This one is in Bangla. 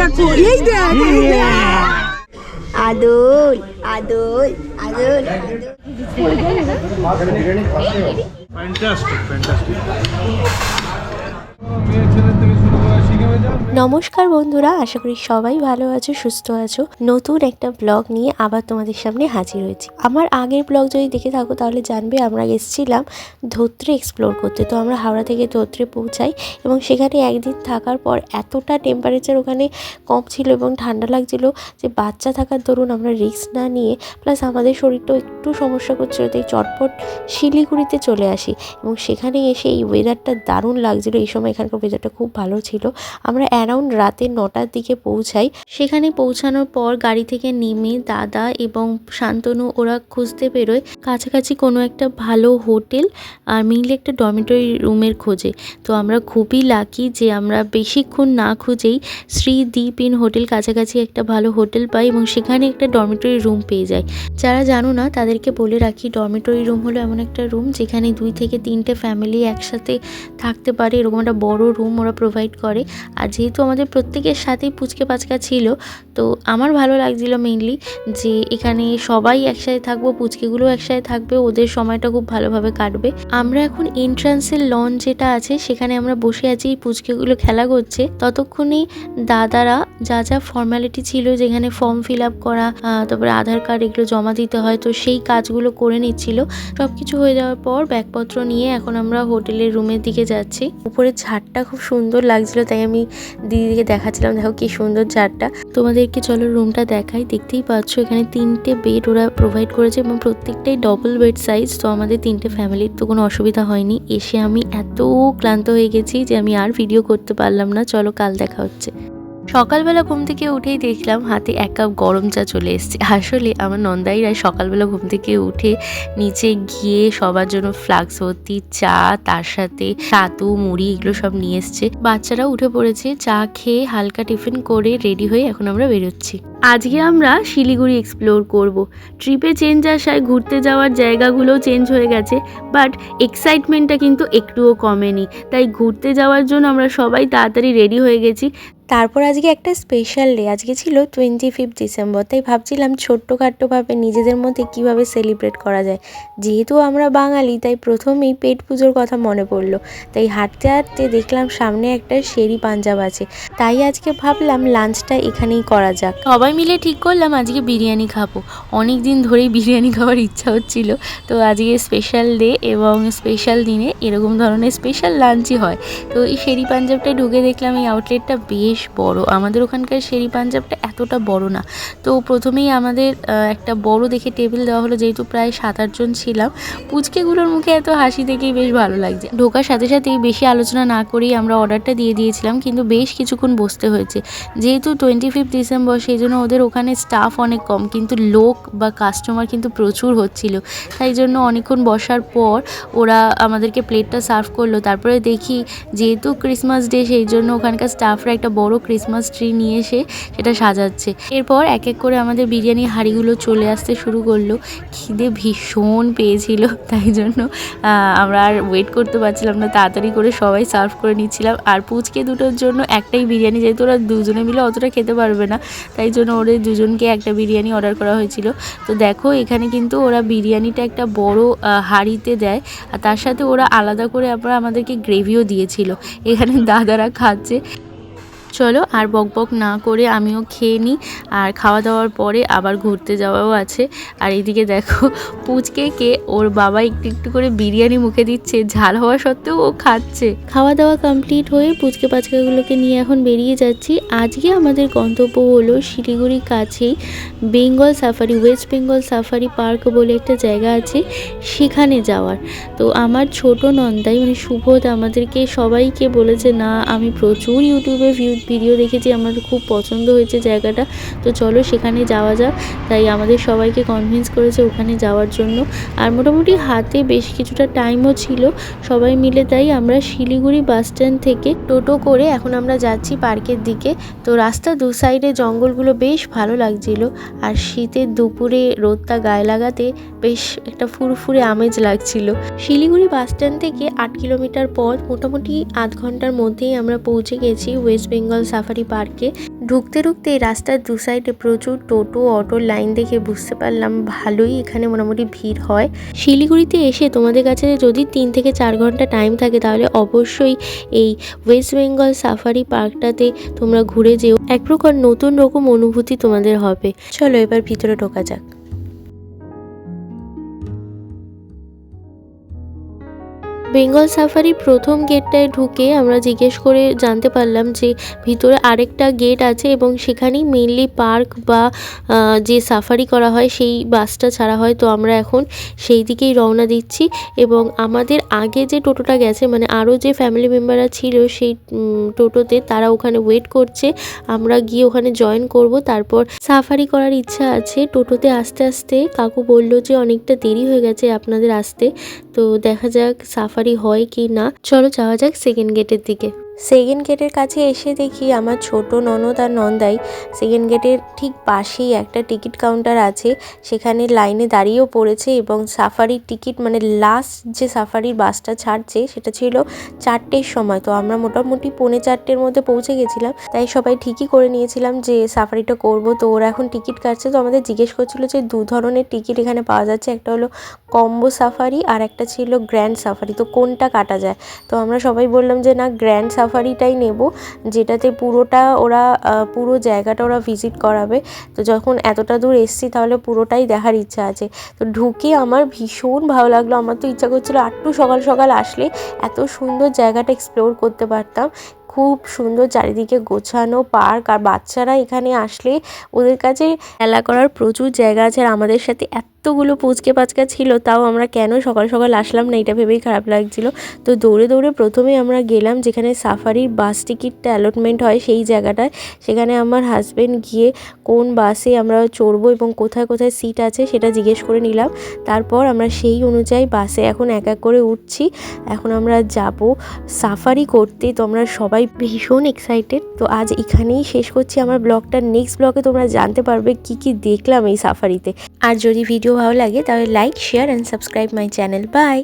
দেখো এই দেখ এই দেখ। আদল আদল নমস্কার বন্ধুরা, আশা করি সবাই ভালো আছো, সুস্থ আছো। নতুন একটা ব্লগ নিয়ে আবার তোমাদের সামনে হাজির হয়েছি। আমার আগের ব্লগ যদি দেখে থাকো, তাহলে জানবে আমরা এসেছিলাম ধোত্রে এক্সপ্লোর করতে। তো আমরা হাওড়া থেকে ধোত্রে পৌঁছাই এবং সেখানে একদিন থাকার পর এতটা টেম্পারেচার ওখানে কম ছিল এবং ঠান্ডা লাগছিল যে বাচ্চা থাকার দরুন আমরা রিস্ক না নিয়ে প্লাস আমাদের শরীরটাও একটু সমস্যা করছিল, তাই চটপট শিলিগুড়িতে চলে আসি। এবং সেখানে এসে এই ওয়েদারটা দারুণ লাগছিল। এই সময় এখানকার ওয়েদারটা খুব ভালো ছিল। আমরা অ্যারাউন্ড রাতে নটার দিকে পৌঁছাই। সেখানে পৌঁছানোর পর গাড়ি থেকে নেমে দাদা এবং শান্তনু ওরা খুঁজতে বেরোয় কাছাকাছি কোনো একটা ভালো হোটেল আর মিলে একটা ডমিটরি রুমের খোঁজে। তো আমরা খুবই লাকি যে আমরা বেশিক্ষণ না খুঁজেই শ্রীদ্বীপ ইন হোটেল কাছাকাছি একটা ভালো হোটেল পাই এবং সেখানে একটা ডমিটরি রুম পেয়ে যাই। যারা জানো না, তাদেরকে বলে রাখি ডরমিটরি রুম হলো এমন একটা রুম যেখানে দুই থেকে তিনটে ফ্যামিলি একসাথে থাকতে পারে। এরকম একটা বড় রুম ওরা প্রোভাইড করে। আর যেহেতু আমাদের প্রত্যেকের সাথেই পুচকে পাচকা ছিল। তো আমার ভালো লাগছিল মেইনলি যে এখানে সবাই একসাথে থাকব, পুচকেগুলো একসাথে থাকবে, ওদের সময়টা খুব ভালোভাবে কাটবে। আমরা এখন এন্ট্রান্সের লন যেটা আছে, সেখানে আমরা বসে আছি, পুচকেগুলো খেলা করছে। ততক্ষণেই দাদারা যা যা ফর্ম্যালিটি ছিল, যেখানে ফর্ম ফিল আপ করা তারপরে আধার কার্ড এগুলো জমা দিতে হয়, তো সেই কাজগুলো করে নিচ্ছিল। সব কিছু হয়ে যাওয়ার পর ব্যাগপত্র নিয়ে এখন আমরা হোটেলের রুমের দিকে যাচ্ছি। উপরে ঝাড়টা খুব সুন্দর লাগছিল, তাই আমি দিদিকে দেখাচ্ছিলাম, দেখো কি সুন্দর চারটা। তোমাদেরকে চলো রুমটা দেখাই, দেখতেই পাচ্ছ এখানে তিনটে বেড ওরা প্রোভাইড করেছে এবং প্রত্যেকটাই ডবল বেড সাইজ তো আমাদের তিনটে ফ্যামিলির তো কোনো অসুবিধা হয়নি। এসে আমি এত ক্লান্ত হয়ে গেছি যে আমি আর ভিডিও করতে পারলাম না। চলো কাল দেখা হচ্ছে। সকালবেলা ঘুম থেকে উঠেই দেখলাম হাতে এক কাপ গরম চা চলে এসছে। আসলে আমার নন্দাইরা সকালবেলা ঘুম থেকে উঠে নিচে গিয়ে সবার জন্য ফ্লাক্স ভর্তি চা, তার সাথে সাতু, মুড়ি এগুলো সব নিয়ে এসছে। বাচ্চারা উঠে পড়েছে, চা খেয়ে হালকা টিফিন করে রেডি হয়ে এখন আমরা বেরোচ্ছি। আজকে আমরা শিলিগুড়ি এক্সপ্লোর করব। ট্রিপে চেঞ্জ আসায় ঘুরতে যাওয়ার জায়গাগুলোও চেঞ্জ হয়ে গেছে বাট এক্সাইটমেন্টটা কিন্তু একটুও কমেনি। তাই ঘুরতে যাওয়ার জন্য আমরা সবাই তাড়াতাড়ি রেডি হয়ে গেছি। তারপর আজকে একটা স্পেশাল ডে আজকে ছিল টোয়েন্টি ফিফথ ডিসেম্বর তাই ভাবছিলাম ছোট্টখাট্টোভাবে নিজেদের মধ্যে কীভাবে সেলিব্রেট করা যায়। যেহেতু আমরা বাঙালি, তাই প্রথমেই পেট পুজোর কথা মনে পড়ল। তাই হাঁটতে হাঁটতে দেখলাম সামনে একটা শেরি পাঞ্জাব আছে। তাই আজকে ভাবলাম লাঞ্চটা এখানেই করা যাক। সবাই মিলে ঠিক করলাম আজকে বিরিয়ানি খাব। অনেক দিন ধরেই বিরিয়ানি খাওয়ার ইচ্ছা হচ্ছিল। তো আজকে স্পেশাল ডে এবং স্পেশাল দিনে এরকম ধরনের স্পেশাল লাঞ্চই হয়। তো এই শেরি পাঞ্জাবটায় ঢুকে দেখলাম, এই আউটলেটটা বেশ বড়। আমাদের ওখানকার শেরি পাঞ্জাবটা এতটা বড় না। তো প্রথমেই আমাদের একটা বড় দেখে টেবিল দেওয়া হলো, যেহেতু প্রায় সাত আটজন ছিলাম। পুচকেগুলোর মুখে এত হাসি দেখেই বেশ ভালো লাগছে। ঢোকার সাথে সাথেই বেশি আলোচনা না করেই আমরা অর্ডারটা দিয়ে দিয়েছিলাম, কিন্তু বেশ কিছুক্ষণ বসতে হয়েছে। যেহেতু টোয়েন্টি ফিফথ ডিসেম্বর সেই জন্য ওদের ওখানে স্টাফ অনেক কম, কিন্তু লোক বা কাস্টমার কিন্তু প্রচুর হচ্ছিল। তাই জন্য অনেকক্ষণ বসার পর ওরা আমাদেরকে প্লেটটা সার্ভ করল। তারপরে দেখি, যেহেতু ক্রিসমাস ডে সেই জন্য ওখানকার স্টাফরা একটা বড় ক্রিসমাস ট্রি নিয়ে এসে সেটা সাজাচ্ছে এরপর এক এক করে আমাদের বিরিয়ানি হাঁড়িগুলো চলে আসতে শুরু করল। খিদে ভীষণ পেয়েছিল, তাই জন্য আমরা আর ওয়েট করতে পারছিলাম না। তাড়াতাড়ি করে সবাই সার্ভ করে নিচ্ছিলাম। আর পুচকে দুটোর জন্য একটাই বিরিয়ানি, যেহেতু ওরা দুজনে মিলে অতটা খেতে পারবে না, তাই জন্য ওদের দুজনকে একটা বিরিয়ানি অর্ডার করা হয়েছিল। তো দেখো, এখানে কিন্তু ওরা বিরিয়ানিটা একটা বড় হাঁড়িতে দেয়। আর তার সাথে ওরা আলাদা করে আবার আমাদেরকে গ্রেভিও দিয়েছিল। এখানে দাদারা খাচ্ছে। চলো আর বক বক না করে আমিও খেয়ে নিই। আর খাওয়া দাওয়ার পরে আবার ঘুরতে যাওয়াও আছে। আর এইদিকে দেখো পুচকে কে ওর বাবা একটু একটু করে বিরিয়ানি মুখে দিচ্ছে, ঝাল হওয়া সত্ত্বেও ও খাচ্ছে। খাওয়া দাওয়া কমপ্লিট হয়ে পুচকে পাচকাগুলোকে নিয়ে এখন বেরিয়ে যাচ্ছি। আজকে আমাদের গন্তব্য হলো শিলিগুড়ির কাছেই Bengal safari, west Bengal safari park বলে একটা জায়গা আছে, সেখানে যাওয়ার। তো আমার ছোট নন্দাই মানে সুবোধ আমাদেরকে সবাইকে বলেছে, না, আমি প্রচুর ইউটিউবে ভিউ ভিডিও দেখেছি, আমার খুব পছন্দ হয়েছে জায়গাটা। তো চলো সেখানে যাওয়া যাক। তাই আমাদের সবাইকে কনভিন্স করেছে ওখানে যাওয়ার জন্য। আর মোটামুটি হাতে বেশ কিছুটা টাইমও ছিল। সবাই মিলে তাই আমরা শিলিগুড়ি বাস স্ট্যান্ড থেকে টোটো করে এখন আমরা যাচ্ছি পার্কের দিকে। তো রাস্তা দু সাইডে জঙ্গলগুলো বেশ ভালো লাগছিল। আর শীতের দুপুরে রোদটা গায়ে লাগাতে বেশ একটা ফুরফুরে আমেজ লাগছিল। শিলিগুড়ি বাস স্ট্যান্ড থেকে আট কিলোমিটার পথ মোটামুটি আধ ঘণ্টার মধ্যেই আমরা পৌঁছে গেছি ওয়েস্ট বেঙ্গল সাফারি পার্কে ঢুকতে ঢুকতে রাস্তার দু সাইডে প্রচুর টোটো অটোর লাইন দেখে বুঝতে পারলাম ভালোই এখানে মোটামুটি ভিড় হয়। শিলিগুড়িতে এসে তোমাদের কাছে যদি তিন থেকে চার ঘণ্টা টাইম থাকে তাহলে অবশ্যই এই ওয়েস্ট বেঙ্গল সাফারি পার্কটাতে তোমরা ঘুরে যেও। এক প্রকার নতুন রকম অনুভূতি তোমাদের হবে। চলো এবার ভিতরে ঢোকা যাক। বেঙ্গল সাফারি প্রথম গেটটায় ঢুকে আমরা জিজ্ঞেস করে জানতে পারলাম যে ভিতরে আরেকটা গেট আছে এবং সেখানেই মেনলি পার্ক বা যে সাফারি করা হয় সেই বাসটা ছাড়া হয়। তো আমরা এখন সেই দিকেই রওনা দিচ্ছি এবং আমাদের আগে যে টোটোটা গেছে মানে আরও যে ফ্যামিলি মেম্বাররা ছিল সেই টোটোতে তারা ওখানে ওয়েট করছে। আমরা গিয়ে ওখানে জয়েন করব। তারপর সাফারি করার ইচ্ছা আছে। টোটোতে আস্তে আস্তে কাকু বলল যে অনেকটা দেরি হয়ে গেছে আপনাদের আসতে। তো দেখা যাক সাফারি হয় কি না চলো যাওয়া যাক সেকেন্ড গেটের দিকে। সেকেন্ড গেটের কাছে এসে দেখি আমার ছোট ননদ আর নন্দাই। সেকেন্ড গেটের ঠিক পাশেই একটা টিকিট কাউন্টার আছে। সেখানে লাইনে দাঁড়িয়েও পড়েছে এবং সাফারির টিকিট মানে লাস্ট যে সাফারির বাসটা ছাড়ছে, সেটা ছিল চারটের সময়। তো আমরা মোটামুটি পৌনে চারটের মধ্যে পৌঁছে গেছিলাম। তাই সবাই ঠিকই করে নিয়েছিলাম যে সাফারিটা করব। তো ওরা এখন টিকিট কাটছে। তো আমাদের জিজ্ঞেস করছিল যে দু ধরনের টিকিট এখানে পাওয়া যাচ্ছে। একটা হলো কম্বো সাফারি আর একটা ছিল গ্র্যান্ড সাফারি। তো কোনটা কাটা যায়? তো আমরা সবাই বললাম যে না, গ্র্যান্ড সাফারিটাই নেব, যেটাতে পুরোটা ওরা পুরো জায়গাটা ওরা ভিজিট করাবে। তো যখন এতটা দূর এসছি, তাহলে পুরোটাই দেখার ইচ্ছা আছে। তো ঢুকে আমার ভীষণ ভালো লাগল। আমার তো ইচ্ছা করছিল আটটু সকাল সকাল আসলে এত সুন্দর জায়গাটা এক্সপ্লোর করতে পারতাম। খুব সুন্দর চারিদিকে গোছানো পার্ক আর বাচ্চারা এখানে আসলে ওদের কাছে খেলা করার প্রচুর জায়গা আছে। আর আমাদের সাথে এতগুলো পুচকে পাচকা ছিল, তাও আমরা কেন সকাল সকাল আসলাম না? এটা ভেবেই খারাপ লাগছিল। তো দৌড়ে দৌড়ে প্রথমে আমরা গেলাম যেখানে সাফারির বাস টিকিটটা অ্যালটমেন্ট হয় সেই জায়গাটায়। সেখানে আমার হাজব্যান্ড গিয়ে কোন বাসে আমরা চড়বো এবং কোথায় কোথায় সিট আছে সেটা জিজ্ঞেস করে নিলাম। তারপর আমরা সেই অনুযায়ী বাসে এখন এক এক করে উঠছি। এখন আমরা যাব সাফারি করতে। তো আমরা সবাই ভীষণ এক্সাইটেড তো আজ এখানেই শেষ করছি। আমার ব্লগটা নেক্সট ব্লগে তোমরা জানতে পারবে কি কি দেখলাম এই সাফারিতে। আর যদি ভিডিও ভালো লাগে তাহলে like share and subscribe my channel bye